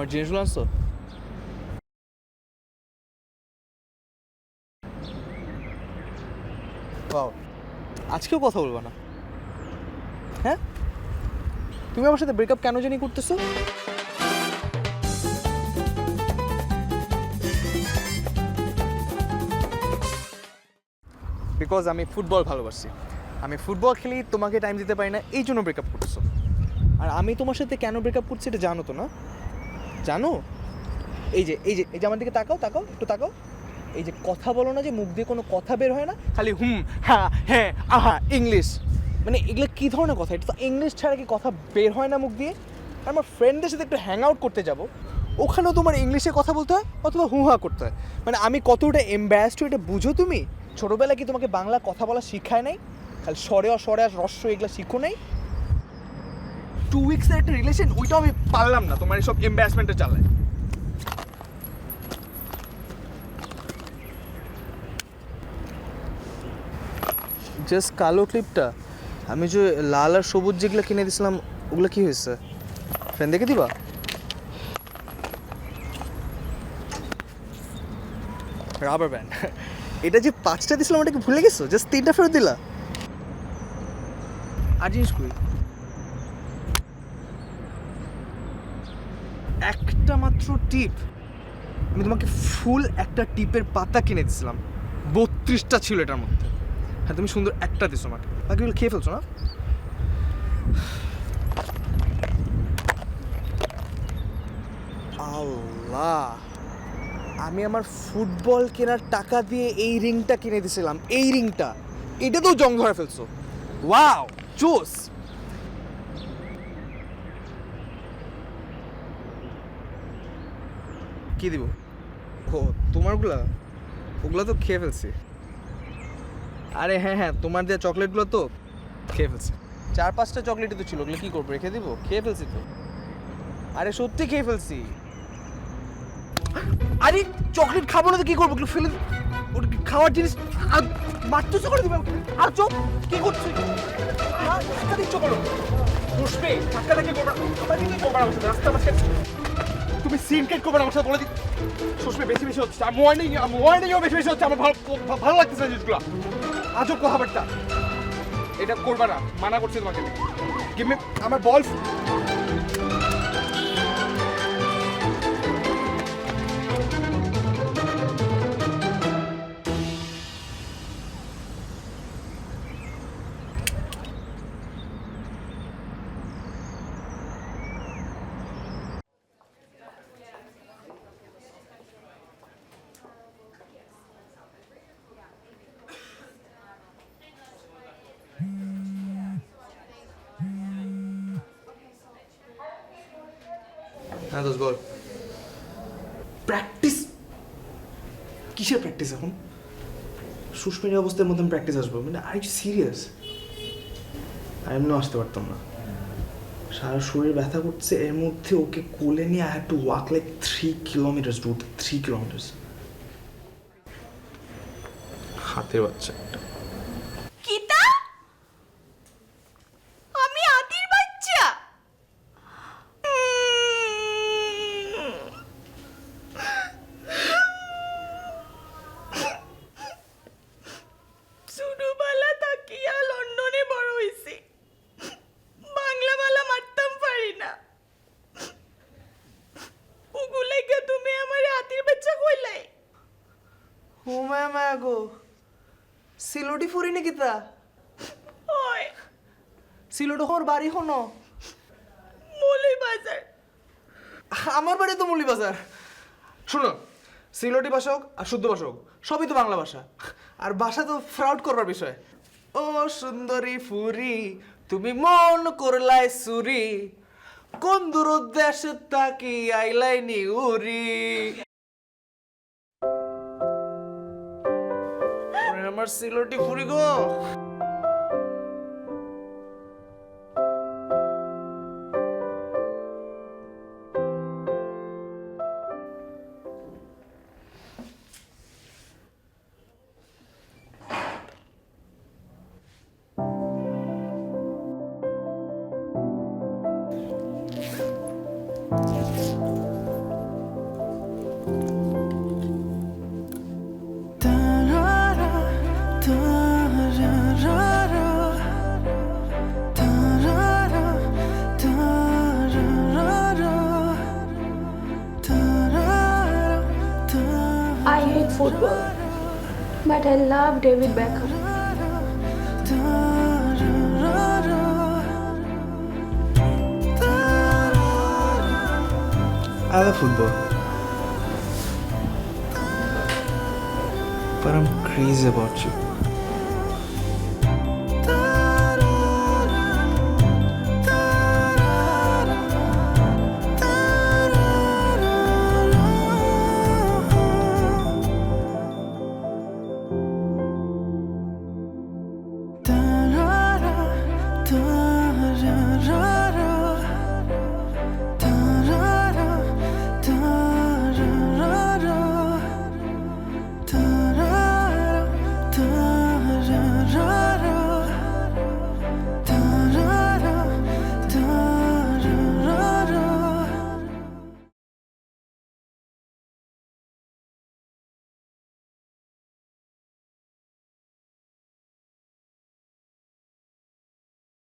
আমার জিনিসগুলো আনছো আজকেও কথা বলব না। হ্যাঁ? তুমি আমার সাথে ব্রেকআপ কেন জানি করতেছো? বিকজ আমি ফুটবল ভালোবাসি। আমি ফুটবল খেলি, তোমাকে টাইম দিতে পারি না, এই জন্য ব্রেকআপ করতেছো। আর আমি তোমার সাথে কেন ব্রেকআপ করছি এটা জানো তো না? জানো? এই যে এই যে এই যে আমার দিকে তাকাও তাকাও, একটু তাকাও। এই যে কথা বলো না যে মুখ দিয়ে কোনো কথা বের হয় না, খালি হুম হ্যাঁ হ্যাঁ আহা, ইংলিশ। মানে এগুলো কী ধরনের কথা? এটা তো ইংলিশ ছাড়া কি কথা বের হয় না মুখ দিয়ে? আর আমার ফ্রেন্ডদের সাথে একটু হ্যাং আউট করতে যাব। ওখানেও তোমার ইংলিশে কথা বলতে হয় অথবা হু, হা করতে হয়। মানে আমি কতটা এম্বারাসড এটা বুঝো তুমি? ছোটোবেলায় কি তোমাকে বাংলা কথা বলা শিখায় নাই? খালি স্বরে অস্বরে আর রস্য এগুলো শিখো নাই? টু উইক্সের একটা রিলেশন ওইটাও আমি পারলাম না তোমার এইসব এম্বারাসমেন্টে চালায়। জাস্ট কালো ক্লিপটা আমি যে লাল আর সবুজ যেগুলো কিনে দিয়েছিলাম ওগুলো কি হয়েছে? ফ্রেন্ড দেখে দিবা? রাবার ব্যান্ড এটা যে পাঁচটা দিছিলাম ওটাকে ভুলে গেছো? জাস্ট তিনটা ফেরত দিলা? আর জিনিস কই? একটা মাত্র টিপ। আমি তোমাকে ফুল একটা টিপের পাতা কিনে দিছিলাম বত্রিশটা ছিল এটার মধ্যে। হ্যাঁ তুমি সুন্দর একটা দিছো আমাকে। বাকিগুলো খেয়ে ফেলছো না? আল্লাহ! আমি আমার ফুটবল কেনার টাকা দিয়ে এই রিংটা কিনে দিয়েছিলাম এই রিংটা। এটা তো জং ধরে ফেলছো। ওয়াও! জোস! কি দিব? ও, তোমারগুলা? ওগুলো তো খেয়ে ফেলছি। আরে হ্যাঁ হ্যাঁ তোমার দেওয়া চকলেটগুলো তো, খেয়ে ফেলছি। চার পাঁচটা চকলেটই তো ছিল, ওগুলো কী করব, রেখে দিব? খেয়ে ফেলছি তো। আরে সত্যি খেয়ে ফেলছি। আরে চকলেট খাব না তো কি করব ফেলে খাওয়ার জিনিস? আর মারতেছো করে দিবে আর চোখ, কি করছিস আর দিচ্ছ বসবে মাঝখানে। তুমি সিন কেট করবে আমার সাথে বলে দিচ্ছি। সবসময় বেশি বেশি হচ্ছে। আমি ওয়ার্নিং আমি ওয়ার্নিংও বেশি বেশি হচ্ছে। আমার ভালো ভালো লাগতেছে না জিনিসগুলো। আজব কথাবার্তা। এটা করবা না। মানা করছি তোমাকে গিভ আমার বল হ্যাঁ দোষ বল। প্র্যাকটিস কিসের প্র্যাকটিস এখন? সুস্মির অবস্থার মধ্যে প্র্যাকটিস আসব। মানে আর ইউ সিরিয়াস আর এমনিও আসতে পারতাম না। সারা শরীর ব্যথা করছে এর মধ্যে ওকে কোলে নিয়ে I have to walk like three kilometers route three kilometers হাতের বাচ্চা একটা কিতা আমি আদির বাচ্চা উম। ছোটবেলা থাকিয়া লন্ডনে বড় হইছি বাংলা মালা মারতাম পারি না ওগুলাইকে তুমি আমার আদির বাচ্চা কইলাই ও ম্যাম গো সিলোটি ফুরি নাকি তা? ওই সিলোটো হওয়ার বাড়ি হনো মৌলি বাজার আমার বাড়ি তো মুলি বাজার শুনো সিলোটি ভাষা হোক আর শুদ্ধ ভাষা হোক সবই তো বাংলা ভাষা। আর ভাষা তো ফ্রাউড করবার বিষয়। ও সুন্দরী ফুরি তুমি মন করলাই সুরি কোন দূর দেশে তাকি আইলাই নি উরি আমার সিলোটি ফুরি গো football. But I love David Beckham. I love football. But I'm crazy about you.